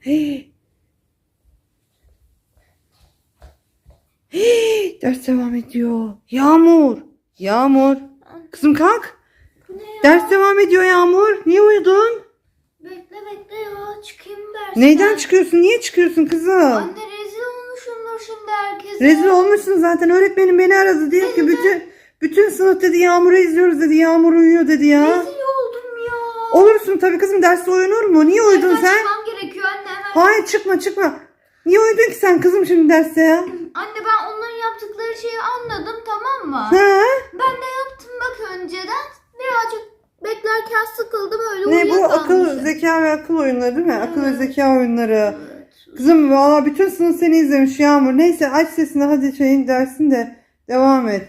Hey. Hey, ders devam ediyor. Yağmur. Yağmur. Kızım kalk. Ders devam ediyor Yağmur. Niye uyudun? Bekle bekle ya çıkayım dersten. Neyden çıkıyorsun? Niye çıkıyorsun kızım? Anne rezil olmuşumdur şimdi herkese. Rezil olmuşsun zaten. Öğretmenim beni aradı. Diyor ki bütün bütün sınıf dedi Yağmur'u izliyoruz dedi. Yağmur uyuyor dedi ya. Rezil oldum ya. Olursun tabii kızım. Derste uyunur mu? Niye uyudun sen? çıkmam gerekiyor anne. Hayır çıkma çıkma. Niye uyudun ki sen kızım şimdi derste ya? Anne ben onların yaptıkları şeyi anladım tamam mı? Ha? Ben de yaptım bak önceden. Birazcık beklerken sıkıldım öyle Ne bu akıl, zeka ve akıl oyunları değil mi? Akıl ve zeka oyunları. Kızım valla bütün sınıf seni izlemiş Yağmur. Neyse aç sesini hadi şeyin dersin de devam et.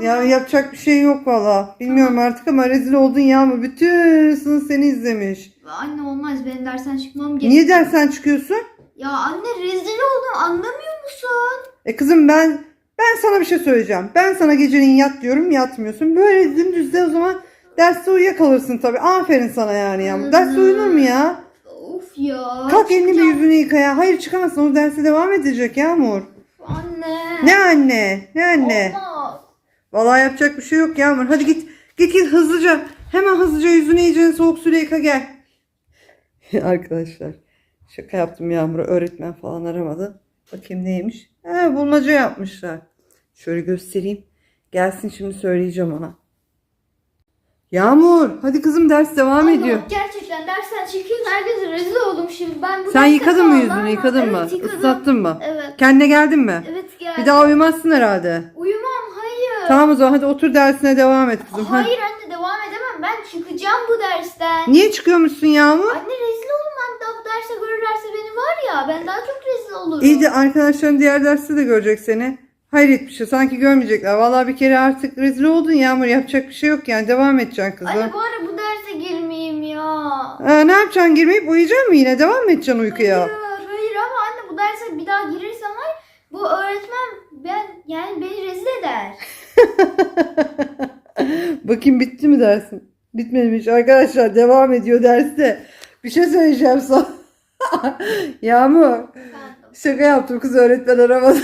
Ya yapacak bir şey yok valla. Bilmiyorum artık ama rezil oldun Yağmur. Bütün sınıf seni izlemiş. Anne olmaz benim dersten çıkmam gerekiyor. Niye dersen çıkıyorsun? Ya anne rezil oldum anlamıyor musun? E kızım ben ben sana bir şey söyleyeceğim. Ben sana gecenin yat diyorum yatmıyorsun. Böyle dümdüz de o zaman derste uyuyakalırsın tabii. Aferin sana yani Yağmur. Derste uyunur mu ya? Of ya. Kalk elini bir yüzünü yıka ya. Hayır çıkamazsın o derse devam edecek Yağmur. Anne. Ne anne? Ne anne? Olmaz. Vallahi yapacak bir şey yok Yağmur. Hadi git. Git git hızlıca. Hemen hızlıca yüzünü iyice soğuk suyla yıka gel. Arkadaşlar şaka yaptım Yağmur'a. Öğretmen falan aramadı. Bakayım neymiş. He bulmaca yapmışlar. Şöyle göstereyim. Gelsin şimdi söyleyeceğim ona. Yağmur hadi kızım ders devam Allah, ediyor. Gerçekten dersten çıkayım herkese rezil oldum şimdi. Ben bu Sen derste yıkadın mı kalamam. yüzünü yıkadın mı? Evet yıkadım. Islattın mı? Evet. Kendine geldin mi? Evet geldi. Bir daha uyumazsın herhalde. Uyumam hayır. Tamam o zaman hadi otur dersine devam et kızım. Hadi. Hayır anne devam Ben çıkacağım bu dersten. Niye çıkıyormuşsun Yağmur? Anne rezil olmam. Daha bu derse görürlerse beni var ya ben daha çok rezil olurum. İyi de arkadaşların diğer derste de görecek seni. Hayret bir şey. Sanki görmeyecekler. Vallahi bir kere artık rezil oldun Yağmur. Yapacak bir şey yok yani. Devam edeceksin kızım. Anne bu ara bu derse girmeyeyim ya. Aa, ne yapacaksın? Girmeyip uyuyacaksın mı yine? Devam mı edeceksin uykuya? Hayır, hayır ama anne bu derse bir daha girersem var bu öğretmen ben yani beni rezil eder. Bakayım bitti mi dersin? Bitmemiş. Arkadaşlar devam ediyor derste. Bir şey söyleyeceğim sana. Yağmur. Şaka yaptım kız öğretmen aramadı.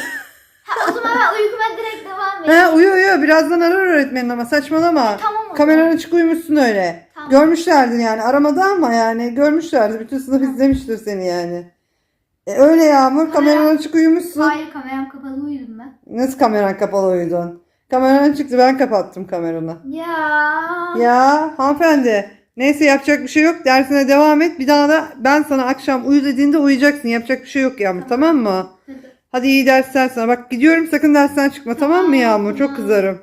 Ha, o zaman ben uykuma direkt devam edeyim. He uyu uyu. Birazdan arar öğretmenin ama saçmalama. Tamam o Kameranı zaman. açık uyumuşsun öyle. Tamam. Görmüşlerdi yani. Aramadı ama yani görmüşlerdi. Bütün sınıf izlemiştir seni yani. E, öyle Yağmur. Kameran açık uyumuşsun. Hayır kameram kapalı uyudum ben. Nasıl kameran kapalı uyudun? Kameran çıktı ben kapattım kameranı. Ya. Ya hanımefendi. Neyse yapacak bir şey yok. Dersine devam et. Bir daha da ben sana akşam uyu dediğinde uyuyacaksın. Yapacak bir şey yok Yağmur tamam mı? Hadi. İyi dersler sana. Bak gidiyorum sakın dersten çıkma tamam mı Yağmur? Çok kızarım.